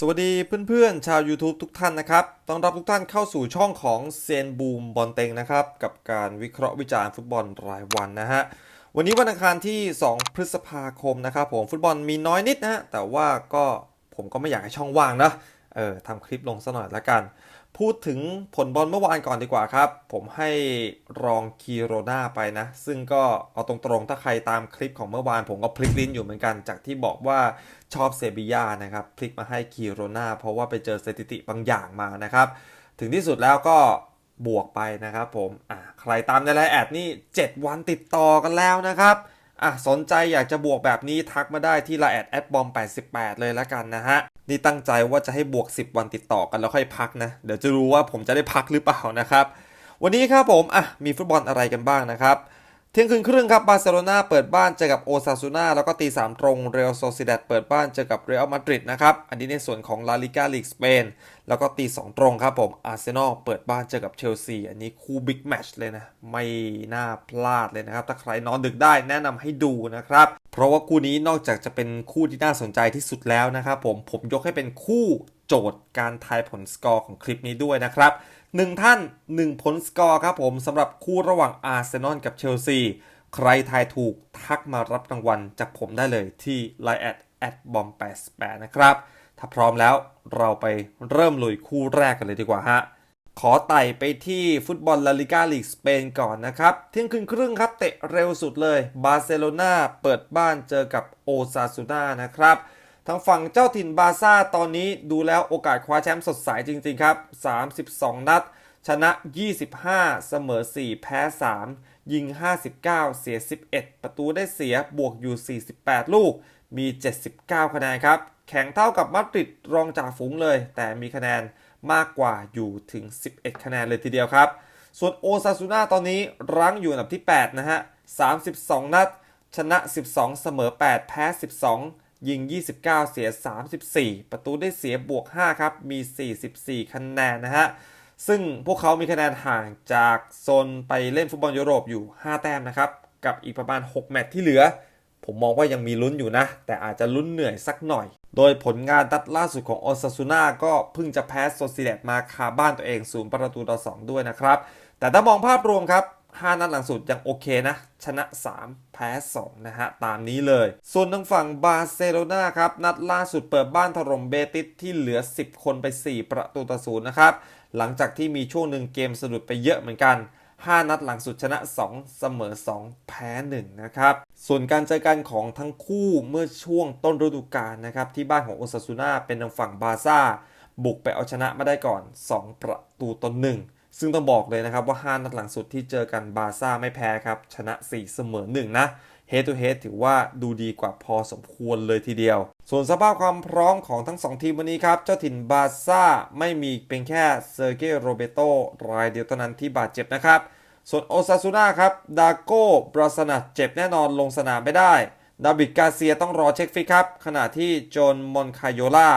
สวัสดีเพื่อนๆ ชาว YouTube ทุกท่านนะครับ ต้อนรับทุกท่านเข้าสู่ช่องของเซียนบูมบอลเต็งนะครับ กับการวิเคราะห์วิจารณ์ฟุตบอลรายวันนะฮะ วันนี้วันอังคารที่ 2 พฤษภาคมนะครับผมฟุตบอลมีน้อยนิดนะฮะ แต่ว่าก็ผมก็ไม่อยากให้ช่องว่างนะ เออทำคลิปลงซะหน่อยละกัน พูดถึงผลบอลเมื่อวานก่อนดีกว่าครับ ผมให้รองคีโรนาไปนะ ซึ่งก็เอาตรงๆ ถ้าใครตามคลิปของเมื่อวาน ผมก็พลิกลิ้นอยู่เหมือนกัน จากที่บอกว่าชอบเซบียานะครับ พลิกมาให้คีโรนาเพราะว่าไปเจอสถิติบางอย่างมานะครับ ถึงที่สุดแล้วก็บวกไปนะครับผมอ่าใครตามในไลน์แอดนี่ 7 วันติดต่อกันแล้วนะครับอะสนใจอยากจะบวกแบบนี้ทักมาได้ที่ไลน์แอดแอดบอม88 เลยละกันนะฮะ นี่ตั้งใจว่าจะให้บวก 10 วันติดต่อกันแล้วค่อยพักนะ เดี๋ยวจะรู้ว่าผมจะได้พักหรือเปล่านะครับ วันนี้ครับผมอะมีฟุตบอลอะไรกันบ้างนะครับเที่ยงคืนครึ่งครับบาร์เซโลนาเปิดบ้านเจอกับโอซาซูนาแล้วก็ตี3ตรงเรอัลโซซิดาดเปิดบ้านเจอกับเรอัลมาดริดนะครับอันนี้ในส่วนของลาลิกาลีกสเปนแล้วก็ตี2ตรงครับผมอาร์เซนอลเปิดบ้านเจอกับเชลซีอันนี้คู่บิ๊กแมช์เลยนะไม่น่าพลาดเลยนะครับถ้าใครนอนดึกได้แนะนำให้ดูนะครับ เพราะว่าคู่นี้นอกจากจะเป็นคู่ที่น่าสนใจที่สุดแล้วนะครับผมผมยกให้เป็นคู่โจทย์การทายผลสกอร์ของคลิปนี้ด้วยนะครับหนึ่งท่าน 1 ผลสกอร์ครับผมสำหรับคู่ระหว่างอาร์เซนอลกับเชลซีใครทายถูกทักมารับรางวัลจากผมได้เลยที่ line at at bom 88นะครับ ถ้าพร้อมแล้วเราไปเริ่มลุยคู่แรกกันเลยดีกว่าฮะ ขอไต่ไปที่ฟุตบอลลาลิกาลีกสเปนก่อนนะครับ เที่ยงคืนครึ่งครับ เตะเร็วสุดเลย บาร์เซโลนาเปิดบ้านเจอกับโอซาซูนานะครับทางฝั่งเจ้าถิ่นบาซ่าตอนนี้ดูแล้วโอกาสคว้าแชมป์สดใสจริง ๆ ครับ 32 นัด ชนะ 25 เสมอ 4 แพ้ 3 ยิง 59 เสีย 11 ประตูได้เสียบวกอยู่ 48 ลูก มี 79 คะแนนครับ แข่งเท่ากับมาดริดรองจากฝูงเลย แต่มีคะแนน มากกว่าอยู่ถึง 11 คะแนนเลยทีเดียวครับ ส่วนโอซาซูนาตอนนี้รั้งอยู่อันดับที่ 8 นะฮะ 32 นัด ชนะ 12 เสมอ 8 แพ้ 12 ยิง 29 เสีย 34 ประตูได้เสียบวก 5 ครับ มี 44 คะแนนนะฮะ ซึ่งพวกเขามีคะแนนห่างจากโซนไปเล่นฟุตบอลยุโรปอยู่ 5 แต้มนะครับ กับอีกประมาณ 6 แมตช์ที่เหลือ ผมมองว่ายังมีลุ้นอยู่นะ แต่อาจจะลุ้นเหนื่อยสักหน่อย โดยผลงานนัดล่าสุดของโอซาซูน่าก็เพิ่งจะแพ้โซซิเดตมาคาบ้านตัวเองศูนย์ประตูต่อ2ด้วยนะครับ แต่ถ้ามองภาพรวมครับ5นัดหลังสุดยังโอเคนะ ชนะ 3 แพ้ 2 นะฮะ ตามนี้เลย ส่วนทางฝั่งบาร์เซโลนาครับ นัดล่าสุดเปิดบ้านถล่มเบติสที่เหลือ 10 คนไป 4 ประตูต่อศูนย์นะครับ หลังจากที่มีช่วงหนึ่งเกมสะดุดไปเยอะเหมือนกัน 5 นัดหลังสุดชนะ 2 เสมอ 2 แพ้ 1 นะครับ ส่วนการเจอกันของทั้งคู่เมื่อช่วงต้นฤดูกาลนะครับ ที่บ้านของโอซาซูนาเป็นทางฝั่งบาซ่า บุกไปเอาชนะมาได้ก่อน 2 ประตูต่อ1ซึ่งต้องบอกเลยนะครับว่า 5 นัดหลังสุดที่เจอกันบาซ่าไม่แพ้ครับ ชนะ 4 เสมอ 1 นะ Head to Head ถือว่าดูดีกว่าพอสมควรเลยทีเดียว ส่วนสภาพความพร้อมของทั้ง 2 ทีมวันนี้ครับ เจ้าถิ่นบาซ่าไม่มีเป็นแค่เซอร์เกโรเบโตรายเดียวเท่านั้นที่บาดเจ็บนะครับ ส่วนโอซาซูนาครับ ดาโก้บราสนัดเจ็บแน่นอนลงสนามไม่ได้ดาบิดกาเซียต้องรอเช็คฟิตครับ ขณะที่โจนมอนคายโยล่า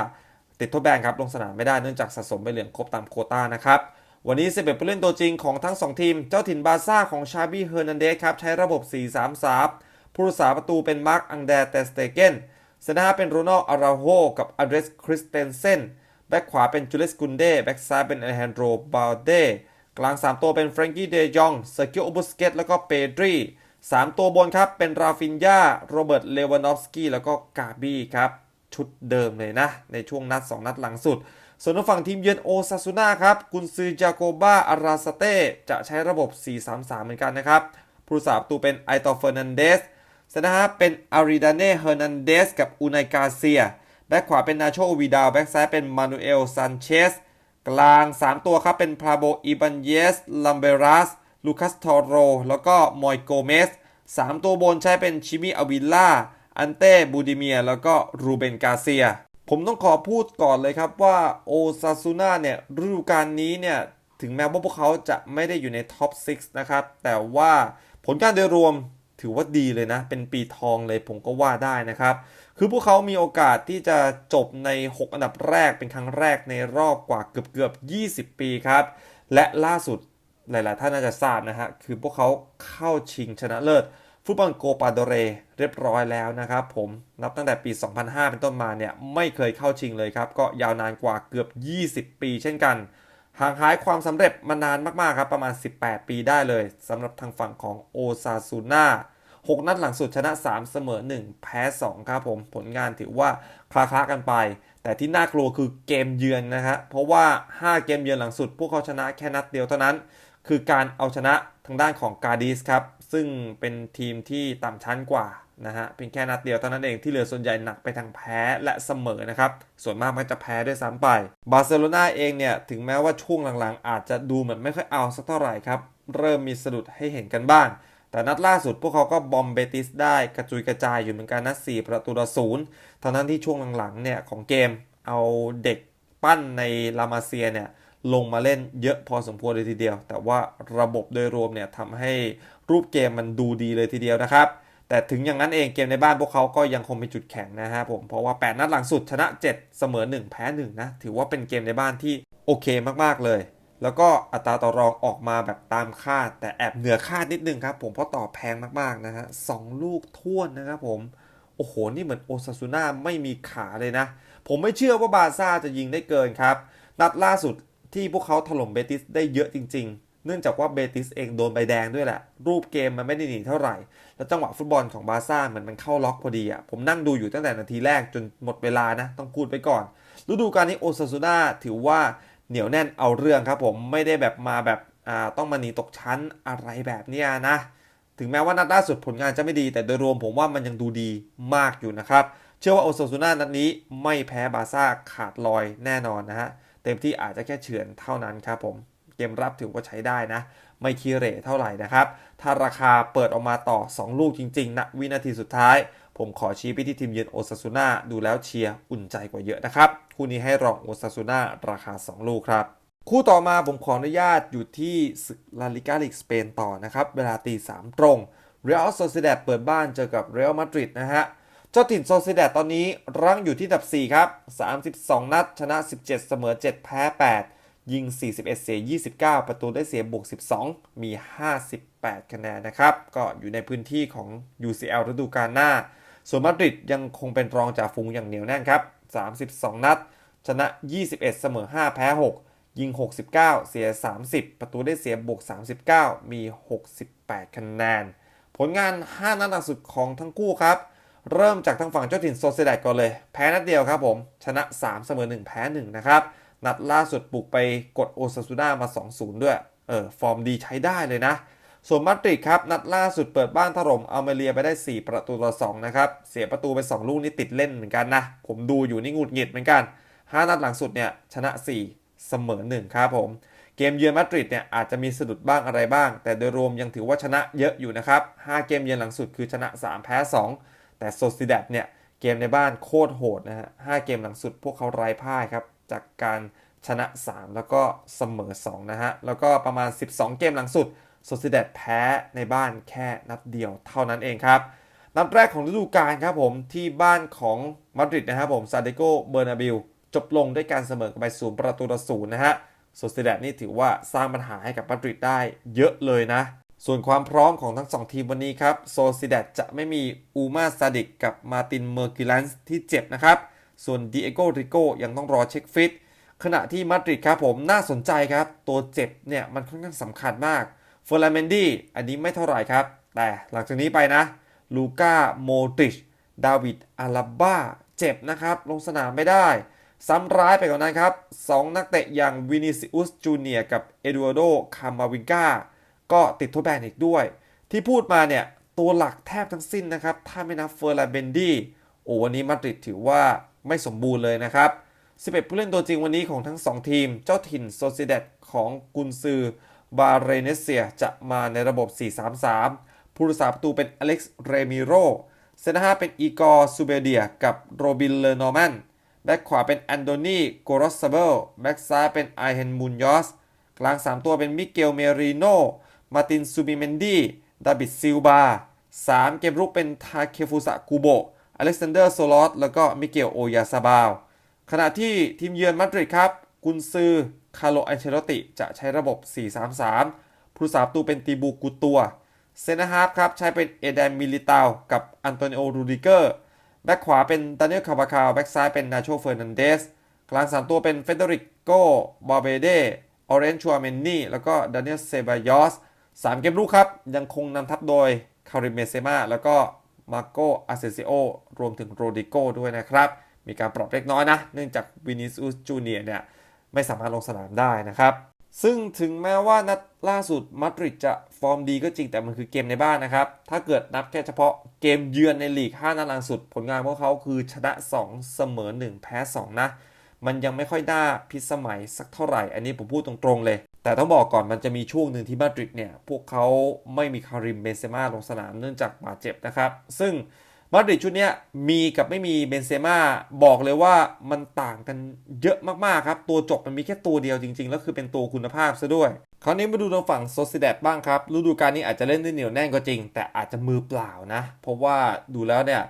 ติดทดแบนครับลงสนามไม่ได้เนื่องจากสะสมใบเหลืองครบตามโคต้านะครับวันนี้ 11ผู้เล่นตัวจริงของทั้ง 2 ทีม เจ้าถิ่นบาซ่าของชาบี้เฮอร์นันเดสครับ ใช้ระบบ 4-3-3 ผู้รักษาประตูเป็นมาร์คอังแดเตสเตเกนเซนหน้าเป็นโรนัลอาราโฮกับอเดรสคริสเตนเซนแบ็กขวาเป็นจูเลสกุนเดแบ็กซ้ายเป็นอเลฮันโดรบาเดกลาง 3 ตัวเป็นเฟรงกี้เดยองเซอร์กิโอบุสเกตแล้วก็เปดรี3 ตัวบนครับเป็นราฟินยาโรเบิร์ตเลวานอฟสกี้แล้วก็กาบี้ครับชุดเดิมเลยนะ ในช่วงนัด 2 นัดหลังสุด ส่วนทางฝั่งทีมเยือนโอซาซูนาครับกุนซือจาโกบาอาราสเต้จะใช้ระบบ 4-3-3 เหมือนกันนะครับผู้รักษาประตูเป็นไอตอเฟอร์นันเดส เซนะครับเป็นอาริดาเน่เฮอร์นันเดสกับอูนายกาเซีย แบ็คขวาเป็นนาโชวีดาว แบ็คซ้ายเป็นมานูเอลซันเชส กลาง 3 ตัวครับเป็นพาโบอิบันเยส ลัมเบรัส ลูคัสทอโร แล้วก็มอยโกเมส 3 ตัวบนใช้เป็นชิมิอาวิลล่า อันเต้บูดิเมีย แล้วก็รูเบนกาเซีย ผมต้องขอพูดก่อนเลยครับว่าโอซาซูนาเนี่ยฤดูกาลนี้เนี่ยถึงแม้ว่าพวกเขาจะไม่ได้อยู่ในท็อป 6 นะครับ แต่ว่าผลการโดยรวม ถือว่าดีเลยนะ เป็นปีทองเลยผมก็ว่าได้นะครับ คือพวกเขามีโอกาสที่จะจบใน 6 อันดับแรกเป็นครั้งแรกในรอบกว่าเกือบเกือบ 20 ปีครับ และล่าสุดหลาย ๆ ท่านน่าจะทราบนะฮะ คือพวกเขาเข้าชิงชนะเลิศ ฟุตบอลโกปาโดเรเรียบร้อยแล้วนะครับผมนับตั้งแต่ปี 2005 เป็นต้นมาเนี่ยไม่เคยเข้าชิงเลยครับ ก็ยาวนานกว่าเกือบ 20 ปี เช่นกัน ห่างหายความสำเร็จมานานมากๆครับประมาณ 18 ปีได้เลยสำหรับทางฝั่งของโอซาซูน่า6 นัดหลังสุดชนะ 3 เสมอ 1 แพ้ 2 ครับผมผลงานถือว่าคลาคลากันไป แต่ที่น่ากลัวคือเกมเยือนนะฮะเพราะว่า 5 เกมเยือนหลังสุด พวกเขาชนะแค่นัดเดียวเท่านั้น คือการเอาชนะทางด้านของกาดิสครับ ซึ่งเป็นทีมที่ต่ำชั้นกว่า นะฮะเพียงแค่นัดเดียวเท่านั้นเองที่เหลือส่วนใหญ่หนักไปทางแพ้และเสมอนะครับ ส่วนมากมันจะแพ้ด้วยซ้ำไป บาร์เซโลนาเองเนี่ย ถึงแม้ว่าช่วงหลังๆ อาจจะดูเหมือนไม่ค่อยเอาสักเท่าไหร่ครับ เริ่มมีสะดุดให้เห็นกันบ้าง แต่นัดล่าสุดพวกเขาก็บอมเบติสได้กระจุยกระจายอยู่เหมือนกันนัด4ประตูต่อศูนย์ทั้งนั้นที่ช่วงหลังๆเนี่ยของเกมเอาเด็กปั้นในลามาเซียเนี่ยลงมาเล่นเยอะพอสมควรเลยทีเดียว แต่ว่าระบบโดยรวมเนี่ยทำให้รูปเกมมันดูดีเลยทีเดียวนะครับ แต่ถึงอย่างนั้นเองเกมในบ้านพวกเขาก็ยังคงเป็นจุดแข็งนะฮะผมเพราะว่า 8 นัดหลังสุดชนะ 7 เสมอ 1 แพ้ 1 นะ ถือว่าเป็นเกมในบ้านที่โอเคมากๆเลย แล้วก็อัตราต่อรองออกมาแบบตามคาด แต่แอบเหนือคาดนิดนึงครับผมเพราะต่อแพงมากๆนะฮะสองลูกท่วนนะครับผมโอ้โห นี่เหมือนโอซาซูน่าไม่มีขาเลยนะ ผมไม่เชื่อว่าบาซ่าจะยิงได้เกินครับ นัดล่าสุดที่พวกเขาถล่มเบติสได้เยอะจริง ๆ เนื่องจากว่าเบติสเองโดนใบแดงด้วยแหละ รูปเกมมันไม่ได้หนีเท่าไหร่ แล้วจังหวะฟุตบอลของบาร์ซ่าเหมือนมันเข้าล็อกพอดีอะ ผมนั่งดูอยู่ตั้งแต่นาทีแรกจนหมดเวลานะ ต้องพูดไปก่อน ฤดูกาลนี้โอซาซูน่าถือว่าเหนียวแน่นเอาเรื่องครับผม ไม่ได้แบบมาแบบอ่าต้องมาหนีตกชั้นอะไรแบบเนี้ยนะ ถึงแม้ว่านัดล่าสุดผลงานจะไม่ดี แต่โดยรวมผมว่ามันยังดูดีมากอยู่นะครับ เชื่อว่าโอซาซูน่านัดนี้ไม่แพ้บาร์ซ่าขาดลอยแน่นอนนะฮะ เต็มที่อาจจะแค่เฉือนเท่านั้นครับผม เกมรับถือว่าใช้ได้นะ ไม่คีเรเท่าไหร่นะครับ ถ้าราคาเปิดออกมาต่อ 2 ลูกจริงๆณวินาทีสุดท้าย ผมขอชี้ไปที่ทีมเยือนโอซาซูน่าดูแล้วเชียร์อุ่นใจกว่าเยอะนะครับ คู่นี้ให้รองโอซาซูน่าราคา 2 ลูกครับคู่ต่อมาผมขออนุญาตอยู่ที่ศึกลาลิกาลีกสเปนต่อนะครับ เวลาตีสามตรงเรอัลโซเซเดดเปิดบ้านเจอกับเรอัลมาดริดนะฮะ เจ้าถิ่นโซเซเดดตอนนี้รั้งอยู่ที่อันดับ 4 ครับ 32 นัด ชนะ 17 เสมอ 7 แพ้ 8 ยิง 41 เสีย 29 ประตูได้เสียบวก 12 มี 58 คะแนนนะครับ ก็อยู่ในพื้นที่ของ UCL ฤดูกาลหน้า ส่วนมาดริดยังคงเป็นรองจากฝูงอย่างเหนียวแน่นครับ 32 นัด ชนะ 21 เสมอ 5 แพ้ 6 ยิง 69 เสีย 30 ประตูได้เสียบวก 39 มี 68 คะแนน ผลงาน 5 นัดหลังสุดของทั้งคู่ครับ เริ่มจากทางฝั่งเจ้าถิ่นโซเซดก่อนเลย แพ้นัดเดียวครับผม ชนะ 3 เสมอ 1 แพ้ 1 นะครับ นัดล่าสุดบุกไปกดโอซาซูน่ามา 2-0 ด้วย เออ ฟอร์มดีใช้ได้เลยนะ ส่วนมาดริดครับ นัดล่าสุดเปิดบ้านถล่มอัลเมเรียไปได้ 4 ประตูต่อ2นะครับ เสียประตูไป 2 ลูกนี่ติดเล่นเหมือนกันนะ ผมดูอยู่นี่งุดหงิดเหมือนกัน 5 นัดหลังสุดเนี่ยชนะ 4 เสมอ 1 ครับผม เกมเยือนมาดริดเนี่ยอาจจะมีสะดุดบ้างอะไรบ้าง แต่โดยรวมยังถือว่าชนะเยอะอยู่นะครับ 5 เกมเยือนหลังสุดคือชนะ 3 แพ้ 2 แต่โซซิเดดเนี่ยเกมในบ้านโคตรโหดนะฮะ 5 เกมหลังสุดพวกเขาไร้พ่ายครับ จากการชนะ 3 แล้วก็เสมอ 2 นะฮะ แล้วก็ประมาณ 12 เกมหลังสุดโซซิเดดแพ้ในบ้านแค่นัดเดียวเท่านั้นเองครับนัดแรกของฤดูกาลครับผมที่บ้านของมาดริดนะครับผมซาเดโกเบอร์นาบิลจบลงด้วยการเสมอกันไปศูนย์ประตูต่อศูนย์นะฮะโซซิเดดนี่ถือว่าสร้างปัญหาให้กับมาดริดได้เยอะเลยนะ ส่วนความพร้อมของทั้ง 2 ทีมวันนี้ครับโซซิเดดจะไม่มีอูมาซาดิกกับมาตินเมอร์กิลันส์ที่เจ็บนะครับ ส่วนดิเอโกริโกยังต้องรอเช็คฟิต ขณะที่มาดริดครับผมน่าสนใจครับ ตัวเจ็บเนี่ยมันค่อนข้างสำคัญมากเฟอร์ลาเมนดี้อันนี้ไม่เท่าไหร่ครับ แต่หลังจากนี้ไปนะลูก้าโมตริชดาวิดอาลาบ้าเจ็บนะครับ ลงสนามไม่ได้ ซ้ำร้ายไปกว่านั้นครับ 2 นักเตะอย่างวินิซิอุสจูเนียกับเอดูอาโดคามาวิงกาก็ติดทษแบนอีกด้วย ที่พูดมาเนี่ย ตัวหลักแทบทั้งสิ้นนะครับ ถ้าไม่นับเฟอร์ลาเบนดี้โอ้วันนี้มาดริดถือว่า ไม่สมบูรณ์เลยนะครับ 11 ผู้เล่นตัวจริงวันนี้ของทั้ง 2 ทีม เจ้าถิ่นโซซิเดตของกุนซือบาเรเนเซียจะมาในระบบ 4-3-3 ผู้รักษาประตูเป็นอเล็กซ์ เรมิโร เซนเตอร์ฮาเป็นอีกอร์ซูเบเดียกับโรบิน เลนอร์แมน แบ็กขวาเป็นแอนโดนีโกรอสซาเบล แบ็กซ้ายเป็นไอเฮนมุนยอส กลาง 3 ตัวเป็นมิเกล เมริโน มาติน ซูบิเมนดี ดาบิดซิลบา 3 เกมรุกเป็นทาเคฟุสะกูโบ อเล็กซานเดอร์โซลอสแล้วก็มิเกลโอยาซาบาวขณะที่ทีมเยือนมาดริดครับกุนซือคาร์โลอันเชโลติจะใช้ระบบ 4-3-3 ผู้รักษาประตูเป็นตีบูกูตัว เซนาฮาร์ฟครับใช้เป็นเอเดนมิลิตากับอันโตนิโอรูดิเกอร์ แบ็กขวาเป็นดานิเอลคาบาคาแบ็กซ้ายเป็นนาโชเฟอร์นันเดส กลางสามตัวเป็นเฟเดริโกบาเบเดออเรนชัวเมนนี่แล้วก็ดานิเอลเซบายอสสามเกมรุกครับ ยังคงนำทัพโดยคาริเมเซมาแล้วก็ มาโกอาเซซิโอรวมถึงโรดิโกด้วยนะครับ มีการปรับเล็กน้อยนะ เนื่องจากวินิซูสจูเนียเนี่ยไม่สามารถลงสนามได้นะครับ ซึ่งถึงแม้ว่านัดล่าสุดมาดริดจะฟอร์มดีก็จริงแต่มันคือเกมในบ้านนะครับ ถ้าเกิดนับแค่เฉพาะเกมเยือนในลีก 5นัดล่าสุด ผลงานพวกเขาคือชนะ 2 เสมอ 1 แพ้ 2 นะ มันยังไม่ค่อยน่าพิสมัยสักเท่าไหร่ อันนี้ผมพูดตรงๆเลย แต่ต้องบอกก่อนมันจะมีช่วงหนึ่งที่มาดริดเนี่ย พวกเขาไม่มีคาริมเบนเซม่าลงสนามเนื่องจากบาดเจ็บนะครับ ซึ่งมาดริดชุดนี้มีกับไม่มีเบนเซม่าบอกเลยว่ามันต่างกันเยอะมากๆครับ ตัวจบมันมีแค่ตัวเดียวจริงๆ แล้วคือเป็นตัวคุณภาพซะด้วย คราวนี้มาดูทางฝั่งโซซิเดตบ้างครับฤดูกาลนี้อาจจะเล่นได้เหนียวแน่นก็จริง แต่อาจจะมือเปล่านะ เพราะว่าดูแล้วเนี่ย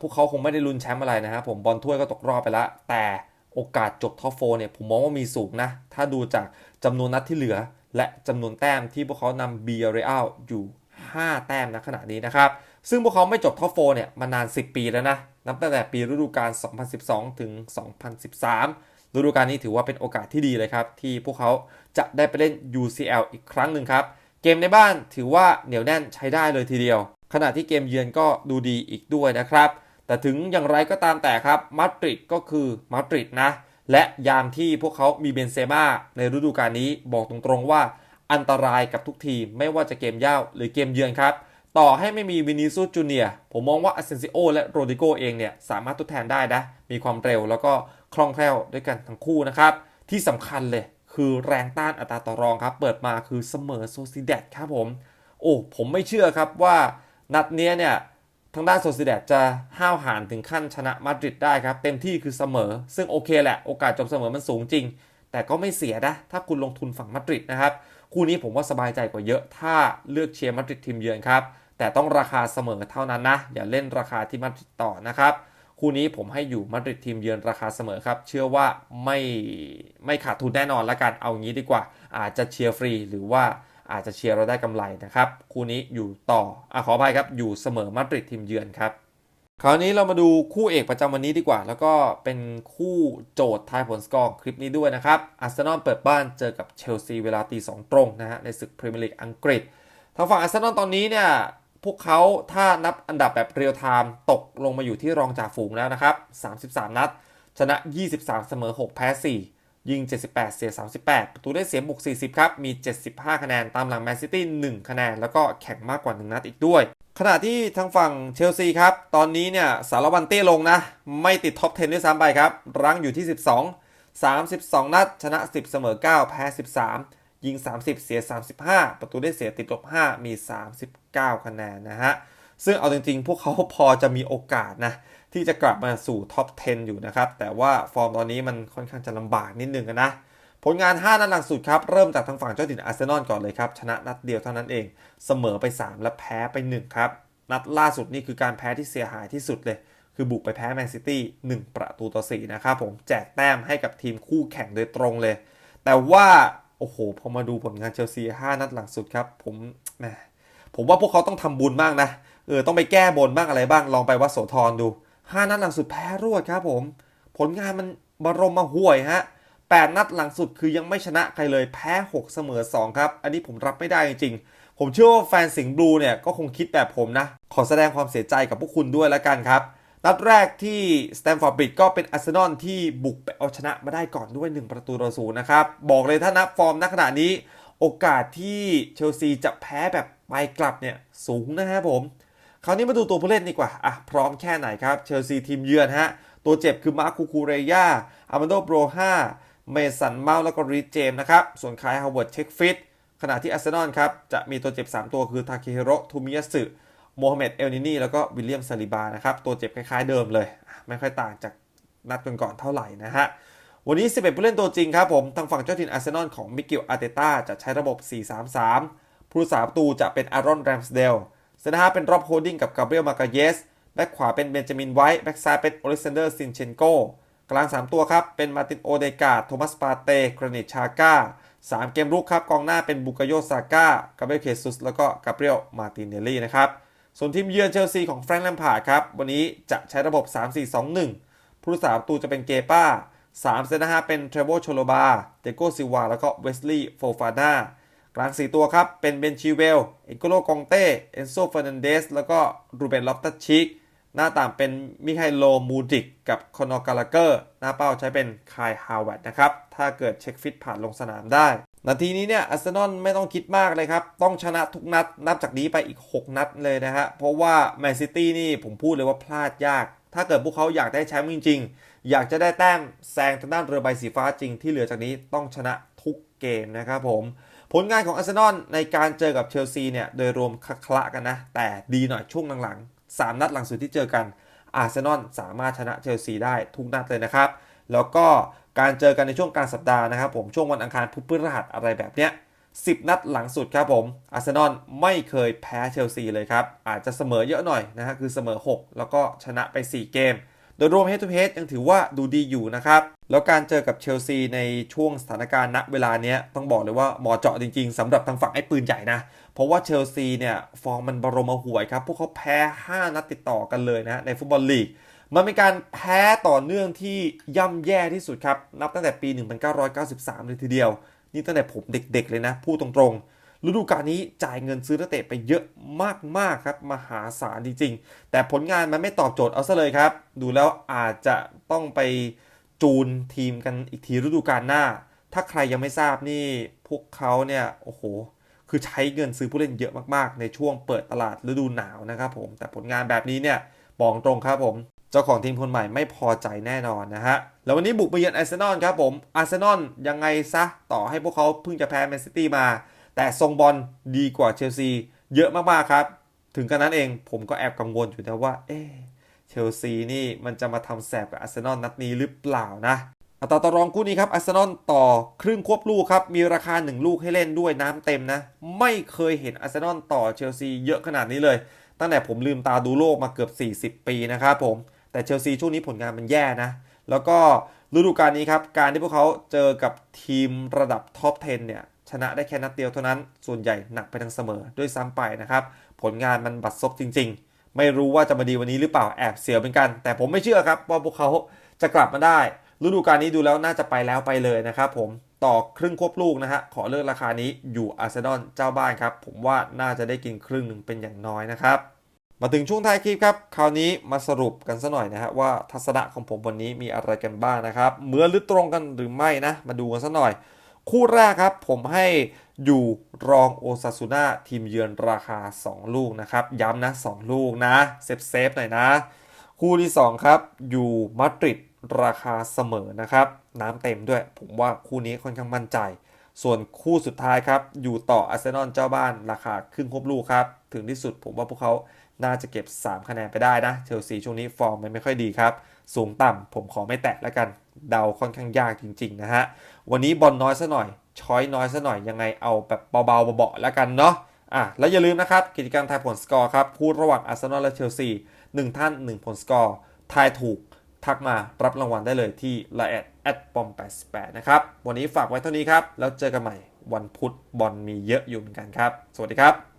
พวกเขาคงไม่ได้ลุ้นแชมป์อะไรนะครับผมบอลถ้วยก็ตกรอบไปแล้วแต่โอกาสจบท็อปโฟเนี่ยผมมองว่ามีสูงนะ ถ้าดูจาก จำนวนนัดที่เหลือ และจำนวนแต้มที่พวกเขานำเบียร์เรอัลอยู่ 5 แต้มณขณะนี้นะครับ ซึ่งพวกเขาไม่จบท็อปโฟเนี่ยมานาน 10 ปีแล้วนะ นับตั้งแต่ปีฤดูกาล 2012 ถึง 2013 ฤดูกาลนี้ถือว่าเป็นโอกาสที่ดีเลยครับ ที่พวกเขาจะได้ไปเล่น UCL อีกครั้งหนึ่งครับ เกมในบ้านถือว่าเหนียวแน่นใช้ได้เลยทีเดียว ขณะที่เกมเยือนก็ดูดีอีกด้วยนะครับ แต่ถึงอย่างไรก็ตามแต่ครับมาดริดก็คือมาดริดนะ และยามที่พวกเขามีเบนเซม่าในฤดูกาลนี้บอกตรงๆว่าอันตรายกับทุกทีม ไม่ว่าจะเกมเย่าหรือเกมเยือนครับ ต่อให้ไม่มีวินิซูจูเนียผมมองว่าอ s เซนซิโอและโรดิโกเองเนี่ย สามารถทดแทนได้นะ มีความเร็วแล้วก็คล่องแคล่วด้วยกันทั้งคู่นะครับ ที่สำคัญเลยคือแรงต้านอัตราต่อรองครับ เปิดมาคือเสมอโซซิเดตครับผม โอ้ผมไม่เชื่อครับว่านัดเนี้ยเนี่ย ทางด้านโซซิเดตจะห้าวหาญถึงขั้นชนะมาดริดได้ครับ เต็มที่คือเสมอ ซึ่งโอเคแหละ โอกาสจบเสมอมันสูงจริง แต่ก็ไม่เสียนะ ถ้าคุณลงทุนฝั่งมาดริดนะครับ คู่นี้ผมว่าสบายใจกว่าเยอะ ถ้าเลือกเชียร์มาดริดทีมเยือนครับ แต่ต้องราคาเสมอเท่านั้นนะ อย่าเล่นราคาที่มาดริดต่อนะครับ คู่นี้ผมให้อยู่มาดริดทีมเยือนราคาเสมอครับ เชื่อว่าไม่ไม่ขาดทุนแน่นอนละกัน เอางี้ดีกว่า อาจจะเชียร์ฟรีหรือว่า อาจจะเชียร์เราได้กำไรนะครับ คู่นี้อยู่ต่ออะขออภัยครับ อยู่เสมอมาดริดทีมเยือนครับ คราวนี้เรามาดูคู่เอกประจำวันนี้ดีกว่า แล้วก็เป็นคู่โจทย์ทายผลสกอร์คลิปนี้ด้วยนะครับ อาร์เซนอลเปิดบ้านเจอกับเชลซีเวลาตีสองตรงนะฮะในศึกพรีเมียร์ลีกอังกฤษ ทางฝั่งอาร์เซนอลตอนนี้เนี่ยพวกเขาถ้านับอันดับแบบเรียลไทม์ตกลงมาอยู่ที่รองจ่าฝูงแล้วนะครับ 33 นัด ชนะ 23 เสมอ 6 แพ้ 4 ยิง 78 เสีย 38 ประตูได้เสียบุก 40 ครับ มี 75 คะแนน ตามหลังแมนซิตี้ 1 คะแนน แล้วก็แข่งมากกว่า 1 นัดอีกด้วย ขณะที่ทางฝั่งเชลซีครับ ตอนนี้เนี่ย สารวันเต้ลงนะ ไม่ติดท็อป 10 ด้วยซ้ำไปครับ รั้งอยู่ที่ 12 32 นัด ชนะ 10 เสมอ 9 แพ้ 13 ยิง 30 เสีย 35 ประตูได้เสียติดลบ 5 มี 39 คะแนนนะฮะ ซึ่งเอาจริงๆ พวกเขาพอจะมีโอกาสนะ ที่จะกลับมาสู่ท็อป 10 อยู่นะครับ แต่ว่าฟอร์มตอนนี้มันค่อนข้างจะลำบากนิดนึงนะ ผลงาน 5 นัดหลังสุดครับ เริ่มจากทางฝั่งเจ้าถิ่นอาร์เซนอลก่อนเลยครับ ชนะนัดเดียวเท่านั้นเอง เสมอไป 3 และแพ้ไป 1 ครับ นัดล่าสุดนี่คือการแพ้ที่เสียหายที่สุดเลย คือบุกไปแพ้แมนซิตี้1ประตูต่อ4นะครับผมแจกแต้มให้กับทีมคู่แข่งโดยตรงเลย แต่ว่าโอ้โหพอมาดูผลงานเชลซี5นัดหลังสุดครับผมแมผมว่าพวกเขาต้องทำบุญบ้างนะเออต้องไปแก้บนบ้างอะไรบ้างลองไปวัดโสธรดู 5 นัดหลังสุดแพ้รวดครับผม ผลงานมันบรมมาห่วยฮะ8นัดหลังสุดคือยังไม่ชนะใครเลยแพ้ 6 เสมอ 2 ครับ อันนี้ผมรับไม่ได้จริงๆ ผมเชื่อว่าแฟนสิงห์บลูเนี่ยก็คงคิดแบบผมนะ ขอแสดงความเสียใจกับพวกคุณด้วยแล้วกันครับ นัดแรกที่สแตมฟอร์ดบริดก็เป็นอาร์เซนอลที่บุกไปเอาชนะมาได้ก่อนด้วย 1 ประตูต่อศูนย์นะครับ บอกเลยถ้านับฟอร์มณขณะนี้ โอกาสที่เชลซีจะแพ้แบบไปกลับเนี่ยสูงนะครับผม คราวนี้มาดูตัวผู้เล่นดีกว่า อะ พร้อมแค่ไหนครับ เชลซีทีมเยือนฮะ ตัวเจ็บคือมาร์คูคูเรยาอามันโดโบรฮาเมสันเมาแล้วก็รีเจมนะครับ ส่วนคายฮาวเวิร์ดเช็คฟิต ขณะที่อาร์เซนอลครับ จะมีตัวเจ็บ 3 ตัวคือทาเคฮิโรทูมิยาสึโมฮัมเหม็ดเอลนินีแล้วก็วิลเลียมซาลิบานะครับ ตัวเจ็บคล้ายๆเดิมเลย ไม่ค่อยต่างจากนัดก่อนๆเท่าไหร่นะฮะ วันนี้ 11 ผู้เล่นตัวจริงครับผม ทางฝั่งเจ้าถิ่นอาร์เซนอลของมิเกลอาร์เตต้าจะใช้ระบบ 4-3-3 ผู้รักษาประตูจะเป็นอารอนแรมสเดล เซนฮาเป็นรอบโฮดดิ้งกับกาเบรียลมาการเยส แบ็กขวาเป็นเบนจามินไวท์ แบ็กซ้ายเป็นโอเลซานเดอร์ซินเชนโก กลาง 3 ตัวครับ เป็นมาตินโอเดกาโทมัสปาเต้กรนิตชาก้า3 เกมรุกครับ กองหน้าเป็นบุกโยซาก้ากาเบรียลเคซุส แล้วก็กาเบรียลมาตินเนลลี่นะครับ ส่วนทีมเยือนเชลซีของแฟรงค์แลมพาร์ดครับ วันนี้จะใช้ระบบ 3-4-2-1 ผู้รักษาประตูจะเป็นเกป้า3เซนต์นะฮะเป็นเทรโบโชโลบา เดโกซิวา แล้วก็เวสลีย์โฟฟาน่า กลาง 4 ตัวครับ เป็นเบนชิเวล เอกโกโลกองเต้ เอนโซเฟอร์นันเดส แล้วก็รูเบนลอฟตัชชิก หน้าต่างเป็นมิไคโลมูดิก กับคอนอร์กาลาเกอร์ หน้าเป้าใช้เป็นคายฮาวเวิร์ดนะครับ ถ้าเกิดเช็คฟิตผ่านลงสนามได้ นาทีนี้เนี่ยอาร์เซนอลไม่ต้องคิดมากเลยครับ ต้องชนะทุกนัด นับจากนี้ไปอีก 6 นัดเลยนะฮะ เพราะว่าแมนซิตี้นี่ผมพูดเลยว่าพลาดยาก ถ้าเกิดพวกเขาอยากได้แชมป์จริง ๆ อยากจะได้แต้มแซงทางด้านเรือใบสีฟ้าจริงที่เหลือจากนี้ต้องชนะทุกเกมนะครับผม ผลงานของอาร์เซนอลในการเจอกับเชลซีเนี่ยโดยรวมคละกันนะ แต่ดีหน่อยช่วงหลังๆ 3 นัดหลังสุดที่เจอกันอาร์เซนอลสามารถชนะเชลซีได้ทุกนัดเลยนะครับ แล้วก็การเจอกันในช่วงกลางสัปดาห์นะครับผมช่วงวันอังคารพุธพฤหัสอะไรแบบเนี้ย10 นัดหลังสุดครับผมอาร์เซนอลไม่เคยแพ้เชลซีเลยครับ อาจจะเสมอเยอะหน่อยนะฮะคือเสมอ 6 แล้วก็ชนะไป 4 เกม โดยรวม head to head ยังถือว่าดูดีอยู่นะครับ แล้วการเจอกับเชลซีในช่วงสถานการณ์ณเวลาเนี้ยต้องบอกเลยว่าเหมาะเจาะจริงๆสำหรับทางฝั่งไอ้ปืนใหญ่นะ เพราะว่าเชลซีเนี่ยฟอร์มมันบรมห่วยครับ พวกเขาแพ้ 5 นัดติดต่อกันเลยนะในฟุตบอลลีก มันเป็นการแพ้ต่อเนื่องที่ย่ำแย่ที่สุดครับ นับตั้งแต่ปี 1993 เลยทีเดียว นี่ตั้งแต่ผมเด็กๆเลยนะ พูดตรงๆฤดูกาลนี้จ่ายเงินซื้อนักเตะไปเยอะมากๆครับ มหาศาลจริงๆ แต่ผลงานมันไม่ตอบโจทย์เอาซะเลยครับ ดูแล้วอาจจะต้องไป จูนทีมกันอีกทีฤดูกาลหน้า ถ้าใครยังไม่ทราบนี่พวกเขาเนี่ยโอ้โห คือใช้เงินซื้อผู้เล่นเยอะมากๆ ในช่วงเปิดตลาดฤดูหนาวนะครับผม แต่ผลงานแบบนี้เนี่ยบอกตรงครับผม เจ้าของทีมคนใหม่ไม่พอใจแน่นอนนะฮะ แล้ววันนี้บุกไปเยือนอาร์เซนอลครับผม อาร์เซนอลยังไงซะต่อให้พวกเขาเพิ่งจะแพ้แมนซิตี้มา แต่ทรงบอลดีกว่าเชลซีเยอะมากๆครับ ถึงกันนั้นเองผมก็แอบกังวลอยู่นะว่า เอ๊ะ เชลซีนี่มันจะมาทำแสบกับอาร์เซนอลนัดนี้หรือเปล่านะอัตราต่อรองคู่นี้ครับอาร์เซนอลต่อครึ่งควบลูกครับ มีราคา 1 ลูกให้เล่นด้วยน้ำเต็มนะ ไม่เคยเห็นอาร์เซนอลต่อเชลซีเยอะขนาดนี้เลย ตั้งแต่ผมลืมตาดูโลกมาเกือบ 40 ปีนะครับผม แต่เชลซีช่วงนี้ผลงานมันแย่นะ แล้วก็ฤดูกาลนี้ครับ การที่พวกเขาเจอกับทีมระดับท็อป 10 เนี่ย ชนะได้แค่นัดเดียวเท่านั้น ส่วนใหญ่หนักไปทางเสมอด้วยซ้ำไปนะครับ ผลงานมันบัดซบจริง ๆ ไม่รู้ว่าจะมาดีวันนี้หรือเปล่าแอบเสียวเป็นกัน แต่ผมไม่เชื่อครับว่าพวกเขาจะกลับมาได้ ฤดูกาลนี้ดูแล้วน่าจะไปแล้วไปเลยนะครับผมต่อครึ่งควบลูกนะฮะขอเลือกราคานี้อยู่อาร์เซนอลเจ้าบ้านครับ ผมว่าน่าจะได้กินครึ่งหนึ่งเป็นอย่างน้อยนะครับ มาถึงช่วงท้ายคลิปครับคราวนี้มาสรุปกันซะหน่อยนะฮะว่าทัศนะของผมวันนี้มีอะไรกันบ้างนะครับเหมือนหรือตรงกันหรือไม่นะ มาดูกันซะหน่อย คู่แรกครับผมให้ อยู่รองโอซาซูน่าทีมเยือนราคา 2 ลูกนะครับ ย้ำนะ 2 ลูกนะเซฟเซฟหน่อยนะ คู่ที่ 2 ครับ อยู่มาดริดราคาเสมอนะครับ น้ำเต็มด้วย ผมว่าคู่นี้ค่อนข้างมั่นใจ ส่วนคู่สุดท้ายครับ อยู่ต่ออาร์เซนอลเจ้าบ้านราคาครึ่งควบลูกครับ ถึงที่สุดผมว่าพวกเขาน่าจะเก็บ 3 คะแนนไปได้นะ เชลซีช่วงนี้ฟอร์มมันไม่ค่อยดีครับ สูงต่ำผมขอไม่แตะแล้วกัน เดาค่อนข้างยากจริง ๆ นะฮะ วันนี้บอลน้อยซะหน่อย ช้อยน้อยซะหน่อยยังไงเอาแบบเบาๆเบาๆแล้วกันเนาะอะแล้วอย่าลืมนะครับ กิจกรรมทายผลสกอร์ครับคู่ระหว่างอาร์เซนอลและเชลซีหนึ่งท่าน1ผลสกอร์ทายถูกทักมารับรางวัลได้เลยที่ละแอดแอดปอม88นะครับ วันนี้ฝากไว้เท่านี้ครับ แล้วเจอกันใหม่วันพุธบอลมีเยอะอยู่เหมือนกันครับ สวัสดีครับ